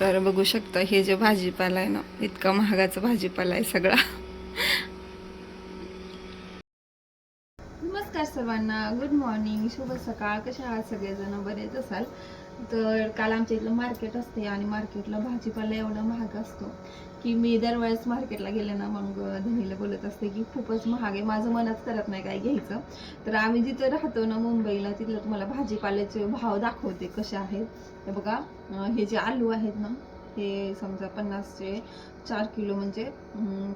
तर बघू शकता हे जे भाजीपाला आहे ना इतका महागाचा भाजीपाला आहे सगळा. नमस्कार सर्वांना गुड मॉर्निंग शुभ सकाळ. कशा आहात सगळेजण? बरेच असाल. तर काल आमच्या इथलं मार्केट असते आणि मार्केटला भाजीपाला एवढा महाग असतो की मी दरवेळेस मार्केटला गेले ना मग धनीला बोलत असते की खूपच महाग आहे. माझं मनच करत नाही काय घ्यायचं. तर आम्ही जिथं राहतो ना मुंबईला तिथलं तुम्हाला भाजीपाल्याचे भाव दाखवते कसे आहेत. हे बघा हे जे आलू आहेत ना हे समजा पन्नासचे चार किलो म्हणजे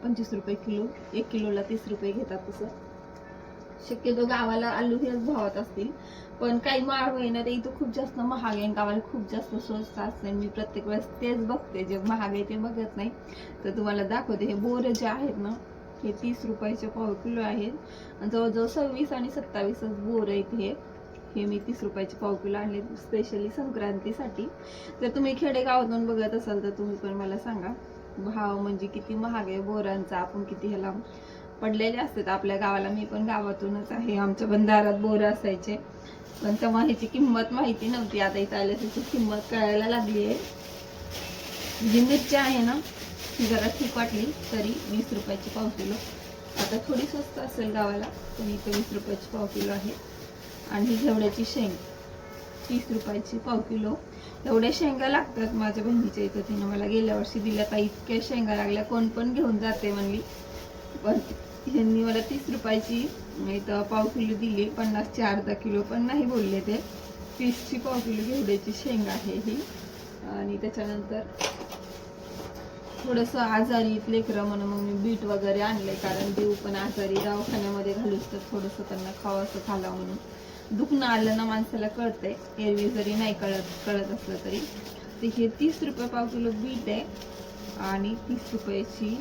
पंचवीस रुपये किलो एक किलोला तीस रुपये घेतात तसं. शक्यतो गावाला आलू हेच भावात असतील. पण काही माळ आहे ना ते इथं खूप जास्त महाग आहे आणि गावाला खूप जास्त स्वस्त असते मी प्रत्येक वेळेस तेच बघते जे महाग आहे ते बघत नाही. तर तुम्हाला दाखवते हे बोर जे आहेत ना हे तीस रुपयाचे पाव किलो आहेत. आणि जवळजवळ सव्वीस आणि सत्तावीसच बोर आहेत हे. हे मी तीस रुपयाचे पाव किलो आणले स्पेशली संक्रांतीसाठी. जर तुम्ही खेडेगावातून बघत असाल तर तुम्ही पण मला सांगा भाव म्हणजे किती महाग आहे बोरांचा आपण किती ह्याला पडलेले असतात. आपल्या गावाला मी पण गावातूनच आहे. आमच्या पण दारात बोर असायचे. पण तेव्हा ह्याची किंमत माहिती नव्हती. आता इथं आल्या किंमत कळायला लागली आहे. जी मिरची आहे ना ती जरा ठीक वाटली तरी वीस रुपयाची पाव किलो. आता थोडी स्वस्त असेल गावाला पण इथं वीस रुपयाची पाव किलो आहे. आणि ही घेवड्याची शेंग तीस रुपयाची पाव किलो. एवढ्या शेंगा लागतात माझ्या बहिणीच्या इथं. तिनं मला गेल्या वर्षी दिल्या. का इतक्या शेंगा लागल्या कोण पण घेऊन जाते म्हणली. पण ह्यांनी मला तीस रुपयाची इथं पाव किलो दिली पन्नासची अर्धा किलो पण नाही बोलले ते. तीसची पाव किलो घेवड्याची शेंग आहे ही. आणि त्याच्यानंतर थोडंसं आजारी लेकरं म्हणून मग मी बीट वगैरे आणलंय कारण देऊ पण आजारी. दवाखान्यामध्ये घालूच तर थोडंसं त्यांना खावंसं खाला म्हणून. दुखणं आलं ना माणसाला कळतंय. एरवी जरी नाही कळत कळत असलं तरी. ते हे तीस रुपये पाव किलो बीट आहे. आणि तीस रुपयाची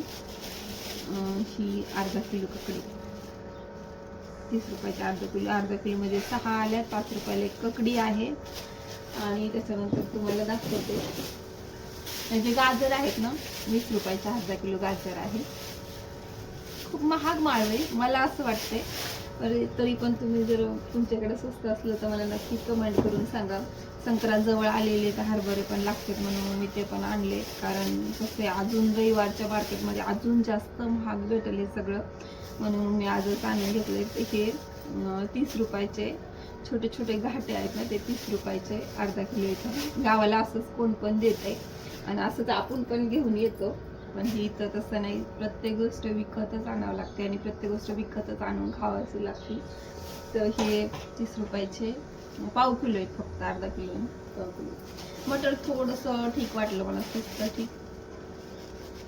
ही अर्धा किलो ककडी. तीस रुपयाची अर्धा किलो अर्धा किलोमध्ये सहा आल्या पाच रुपयाला एक ककडी आहे. आणि त्याच्यानंतर तुम्हाला दाखवते. म्हणजे गाजर आहेत ना वीस रुपयाचा अर्धा किलो गाजर आहे. खूप महाग माळवे मला असं वाटतंय. तरी तरी पण तुम्ही जर तुमच्याकडे स्वस्त असलं तर मला नक्की कमेंट करून सांगा. संक्रांत जवळ आलेले तर हरभरे पण लागतात म्हणून मी ते पण आणले. कारण कसे अजून रविवारच्या मार्केटमध्ये अजून जास्त महाग भेटले सगळं. म्हणून मी आजच आणून घेतले हे तीस रुपयाचे छोटे छोटे घाटे आहेत ना ते तीस रुपयाचे अर्धा किलो इथं. गावाला असंच कोण पण देत आहे आणि असंच आपण पण घेऊन येतो. पण ही इथं तसं नाही. प्रत्येक गोष्ट विकतच आणावं लागते आणि प्रत्येक गोष्ट विकतच आणून खावायची लागते. तर हे तीस रुपयाचे. पाव किलो आहेत फक्त अर्धा किलो. पाव किलो. मटर थोडंसं ठीक वाटलं मला स्वस्त ठीक.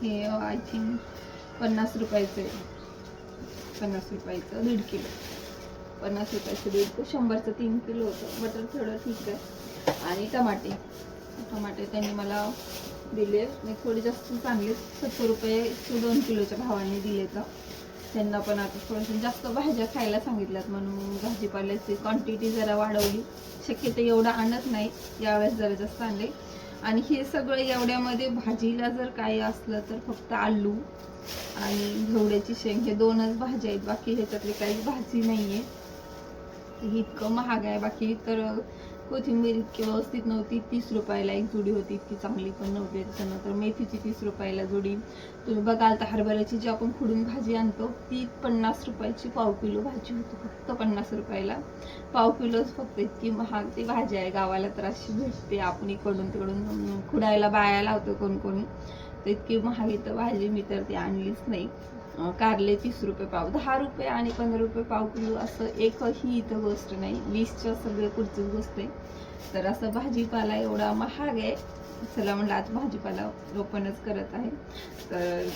हे आय थिंक पन्नास रुपयाचं. आहे पन्नास रुपयाचं दीड किलो. पन्नास रुपयाचं दीड किलो. शंभरचं तीन किलो होतं. बटर थोडं ठीक आहे. आणि टमाटे. टमाटे त्यांनी मला दिले. म्हणजे मी थोडे जास्त चांगले सत्तर रुपये दोन किलोच्या भावाने दिले तर. त्यांना पण आता थोडंसं जास्त भाज्या खायला सांगितल्यात म्हणून भाजीपाल्याची क्वांटिटी जरा वाढवली. शक्यतो एवढं आणत नाही. यावेळेस जरा जास्त आणले. आणि हे सगळं एवढ्यामध्ये भाजीला जर काही असलं तर फक्त आलू आणि घेवड्याची शेंग हे दोनच भाज्या आहेत. बाकी ह्याच्यातली काहीच भाजी नाही आहे ही इतकं महाग आहे. बाकी तर कोथिंबीर इतकी व्यवस्थित नव्हती. तीस रुपयाला एक जुडी होती इतकी चांगली पण नव्हती त्याच्यानंतर मेथीची तीस रुपयाला जुडी. तुम्ही बघाल तर हरभऱ्याची जी आपण खुडून भाजी आणतो ती पन्नास रुपयाची पाव किलो भाजी होती फक्त पन्नास रुपयाला. पाव किलोच फक्त इतकी महाग ती भाजी आहे गावाला तर अशी भेटते. आपण इकडून तिकडून खुडायला बाया लावतो कोण कोणी. तर इतकी महाग इथं भाजी मी तर ती आणलीच नाही. कारले तीस रुपये पाव दहा रुपये आणि पंधरा रुपये पाव किलो असं एकही इथं गोष्ट नाही. वीसच्या सगळं पुढचीच गोष्ट आहे. तर असं भाजीपाला एवढा महाग आहे. चला म्हणलं आज भाजीपाला ओपनच करत आहे. तर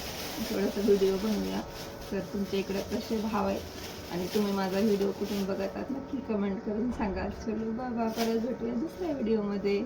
थोडासा व्हिडिओ बनवूया. तर तुमच्या इकडे कसे भाव आहेत? आणि तुम्ही माझा व्हिडिओ कुठून बघत आहात नक्की कमेंट करून सांगा. चलो बाबा परत भेटूया दुसऱ्या व्हिडिओमध्ये.